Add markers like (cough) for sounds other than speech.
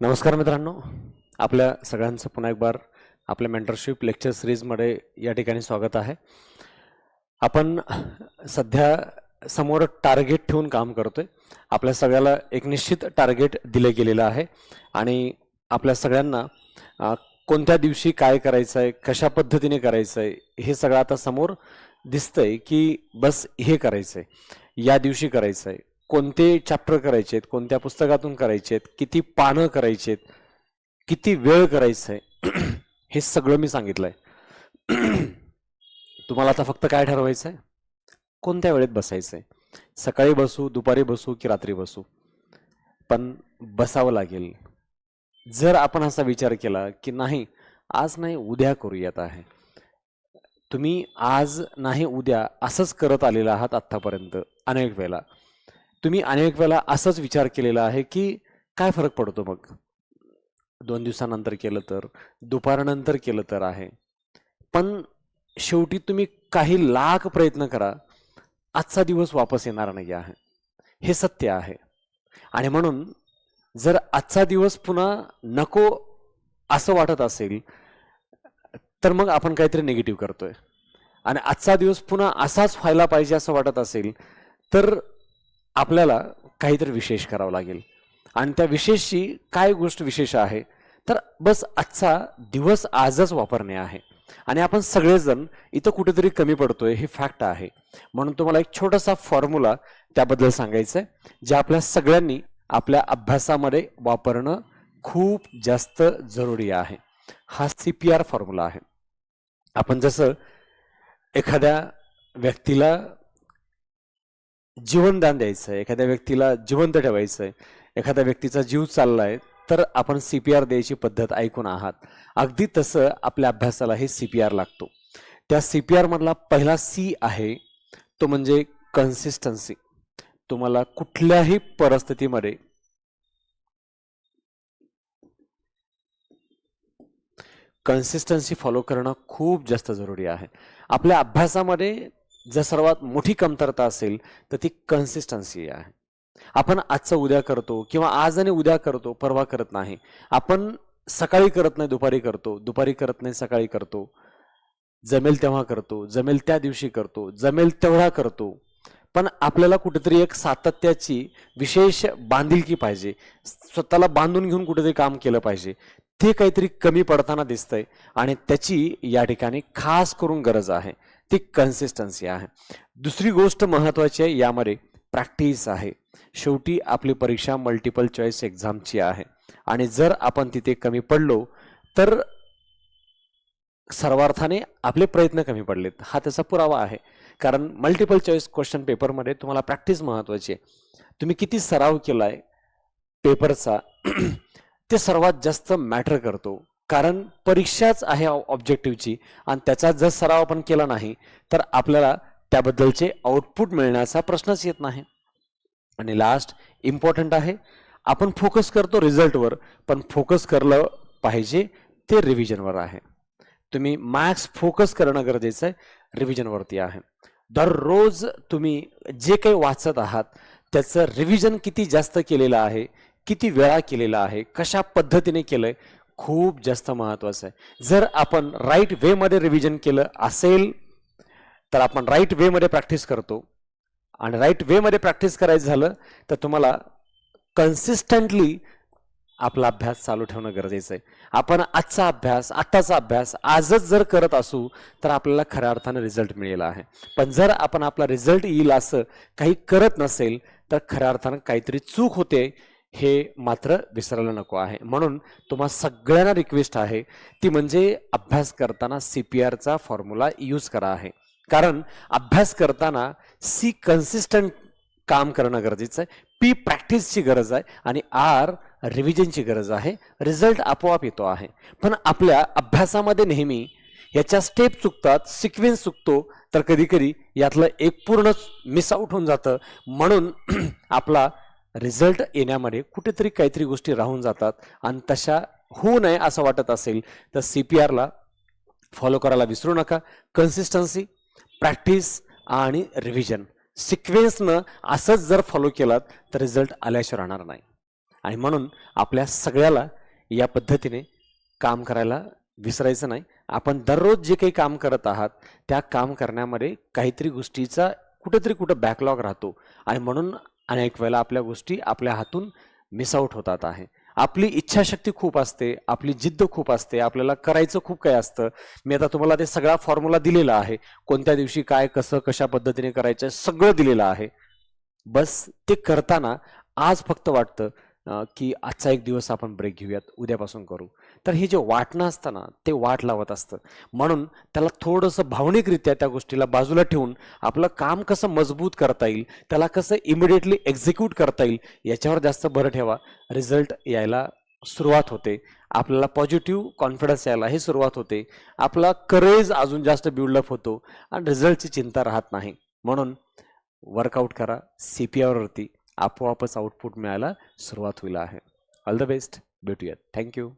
नमस्कार मित्रांनो. आपल्या सगळ्यांचं पुन्हा एक बार आपल्या मेंटरशिप लेक्चर सिरीजमध्ये या ठिकाणी स्वागत आहे. आपण सध्या समोर टार्गेट ठेवून काम करतोय. आपल्या सगळ्याला एक निश्चित टार्गेट दिलं गेलेलं आहे. आणि आपल्या सगळ्यांना कोणत्या दिवशी काय करायचं आहे कशा पद्धतीने करायचं आहे हे सगळं आता समोर दिसतंय की बस हे करायचं आहे या दिवशी करायचं आहे कोणते चॅप्टर करायचे आहेत कोणत्या पुस्तकातून करायचे आहेत किती पानं करायची आहेत किती वेळ करायचं आहे (clears throat) हे सगळं मी सांगितलंय. (clears throat) तुम्हाला आता फक्त काय ठरवायचं आहे कोणत्या वेळेत बसायचं आहे सकाळी बसू दुपारी बसू की रात्री बसू? पण बसावं लागेल. जर आपण असा विचार केला की नाही आज नाही उद्या करूयात आहे. तुम्ही आज नाही उद्या असंच करत आलेला आहात आत्तापर्यंत अनेक वेळेला. तुम्ही अनेक वेळेला असाच विचार केलेला आहे की काय फरक पडतो मग? दोन दिवसानंतर केलं तर दुपारनंतर केलं तर आहे. पण शेवटी तुम्ही काही लाख प्रयत्न करा आजचा दिवस वापस येणार नाही आहे. हे सत्य आहे. आणि म्हणून जर आजचा दिवस पुन्हा नको असं वाटत असेल तर मग आपण काहीतरी निगेटिव्ह करतोय. आणि आजचा दिवस पुन्हा असाच व्हायला पाहिजे असं वाटत असेल तर आपल्याला काहीतरी विशेष करावं लागेल. आणि त्या विशेषची काय गोष्ट विशेष आहे? तर बस आजचा दिवस आजच वापरणे आहे. आणि आपण सगळेजण इथं कुठेतरी कमी पडतोय हे फॅक्ट आहे. म्हणून तुम्हाला एक छोटासा फॉर्म्युला त्याबद्दल सांगायचं आहे जे आपल्या सगळ्यांनी आपल्या अभ्यासामध्ये वापरणं खूप जास्त जरुरी आहे. हा सी पी आर फॉर्म्युला आहे. आपण जसं एखाद्या व्यक्तीला जीवनदान द्यायचं आहे एखाद्या व्यक्तीला जिवंत ठेवायचं आहे एखाद्या व्यक्तीचा जीव चालला आहे तर आपण सी पी आर द्यायची पद्धत ऐकून आहात. अगदी तसं आपल्या अभ्यासाला हे सी पी आर लागतो. त्या सी पी आरमधला पहिला सी आहे तो म्हणजे कन्सिस्टन्सी तुम्हाला कुठल्याही परिस्थितीमध्ये कन्सिस्टन्सी फॉलो करणं खूप जास्त जरुरी आहे. आपल्या अभ्यासामध्ये जर सर्वात मोठी कमतरता असेल तर ती कन्सिस्टन्सी आहे. आपण आजचं उद्या करतो किंवा आज आणि उद्या करतो परवा करत नाही. आपण सकाळी करत नाही दुपारी करतो. दुपारी करत नाही सकाळी करतो. जमेल तेव्हा करतो. जमेल त्या दिवशी करतो. जमेल तेवढा करतो. पण आपल्याला कुठेतरी एक सातत्याची विशेष बांधिलकी पाहिजे. स्वतःला बांधून घेऊन कुठेतरी काम केलं पाहिजे. ते काहीतरी कमी पडताना दिसतंय आणि त्याची या ठिकाणी खास करून गरज आहे. ती कन्सिस्टन्सी आहे. दुसरी गोष्ट महत्त्वाची आहे यामध्ये प्रॅक्टिस आहे. शेवटी आपली परीक्षा मल्टिपल चॉईस एक्झामची आहे. आणि जर आपण तिथे कमी पडलो तर सर्वार्थाने आपले प्रयत्न कमी पडलेत. हा त्याचा पुरावा आहे. कारण मल्टिपल चॉईस क्वेश्चन पेपरमध्ये तुम्हाला प्रॅक्टिस महत्त्वाची आहे. तुम्ही किती सराव केला आहे पेपरचा ते सर्वात जास्त मॅटर करतो. कारण परीक्षाच आहे ऑब्जेक्टिव्हची आणि त्याचा जर सराव आपण केला नाही तर आपल्याला त्याबद्दलचे आउटपुट मिळण्याचा प्रश्नच येत नाही. आणि लास्ट इम्पॉर्टंट आहे आपण फोकस करतो रिझल्टवर पण फोकस करलं पाहिजे ते रिव्हिजनवर आहे. तुम्ही मॅक्स फोकस करणं गरजेचं आहे रिव्हिजनवरती आहे. दररोज तुम्ही जे काही वाचत आहात त्याचं रिव्हिजन किती जास्त केलेलं आहे किती वेळा केलेला आहे कशा पद्धतीने केलं आहे खूप जास्त महत्वाचं आहे. जर आपण राईट वेमध्ये रिव्हिजन केलं असेल तर आपण राईट वेमध्ये प्रॅक्टिस करतो. आणि राईट वेमध्ये प्रॅक्टिस करायचं झालं तर तुम्हाला कन्सिस्टंटली आपला अभ्यास चालू ठेवणं गरजेचं आहे. आपण आजचा अभ्यास आत्ताचा अभ्यास आजच जर करत असू तर आपल्याला खऱ्या अर्थानं रिझल्ट मिळेला आहे. पण जर आपण आपला रिझल्ट येईल असं काही करत नसेल तर खऱ्या अर्थानं काहीतरी चूक होते हे मात्र विसरायला नको आहे. म्हणून तुम्हा सगळ्यांना रिक्वेस्ट आहे ती म्हणजे अभ्यास करताना सी पी आरचा फॉर्म्युला यूज करा आहे. कारण अभ्यास करताना सी कन्सिस्टंट काम करणं गरजेचं आहे पी प्रॅक्टिसची गरज आहे आणि आर रिव्हिजनची गरज आहे रिझल्ट आपोआप येतो आहे. पण आपल्या अभ्यासामध्ये नेहमी याच्या स्टेप चुकतात सिक्वेन्स चुकतो तर कधीकधी यातलं एक पूर्णच मिस आऊट होऊन जातं. म्हणून (clears throat) आपला रिझल्ट येण्यामध्ये कुठेतरी काहीतरी गोष्टी राहून जातात आणि तशा होऊ नये असं वाटत असेल तर सी पी आरला फॉलो करायला विसरू नका. कन्सिस्टन्सी प्रॅक्टिस आणि रिव्हिजन सिक्वेन्सनं असंच जर फॉलो केलात तर रिझल्ट आल्याशिवाय राहणार नाही. आणि म्हणून आपल्या सगळ्याला या पद्धतीने काम करायला विसरायचं नाही. आपण दररोज जे काही काम करत आहात त्या काम करण्यामध्ये काहीतरी गोष्टीचा कुठेतरी कुठं बॅकलॉग राहतो. आणि म्हणून अनेक वेळेला आपल्या गोष्टी आपल्या हातून मिस आउट होतात आहे. आपली इच्छाशक्ती खूप असते आपली जिद्द खूप असते आपल्याला करायचं खूप काही असतं. मी आता तुम्हाला ते सगळा फॉर्म्युला दिलेला आहे. कोणत्या दिवशी काय कसं कशा पद्धतीने करायचं सगळं दिलेलं आहे. बस ते करताना आज फक्त वाटतं की आजचा एक दिवस आपण ब्रेक घेऊयात उद्यापासून करू. तर हे जे वाटणं असतं ना ते वाट लावत असतं. म्हणून त्याला थोडंसं भावनिकरित्या त्या गोष्टीला बाजूला ठेवून आपलं काम कसं मजबूत करता येईल त्याला कसं इमिडिएटली एक्झिक्यूट करता येईल याच्यावर जास्त भर ठेवा. रिझल्ट यायला सुरुवात होते. आपल्याला पॉझिटिव्ह कॉन्फिडन्स यायला हे सुरुवात होते. आपला करेज अजून जास्त बिल्डअप होतो आणि रिझल्टची चिंता राहत नाही. म्हणून वर्कआउट करा सी पी आरवरती आपोआपच आउटपुट मिळायला सुरुवात होईल आहे. ऑल द बेस्ट भेटूयात. Thank you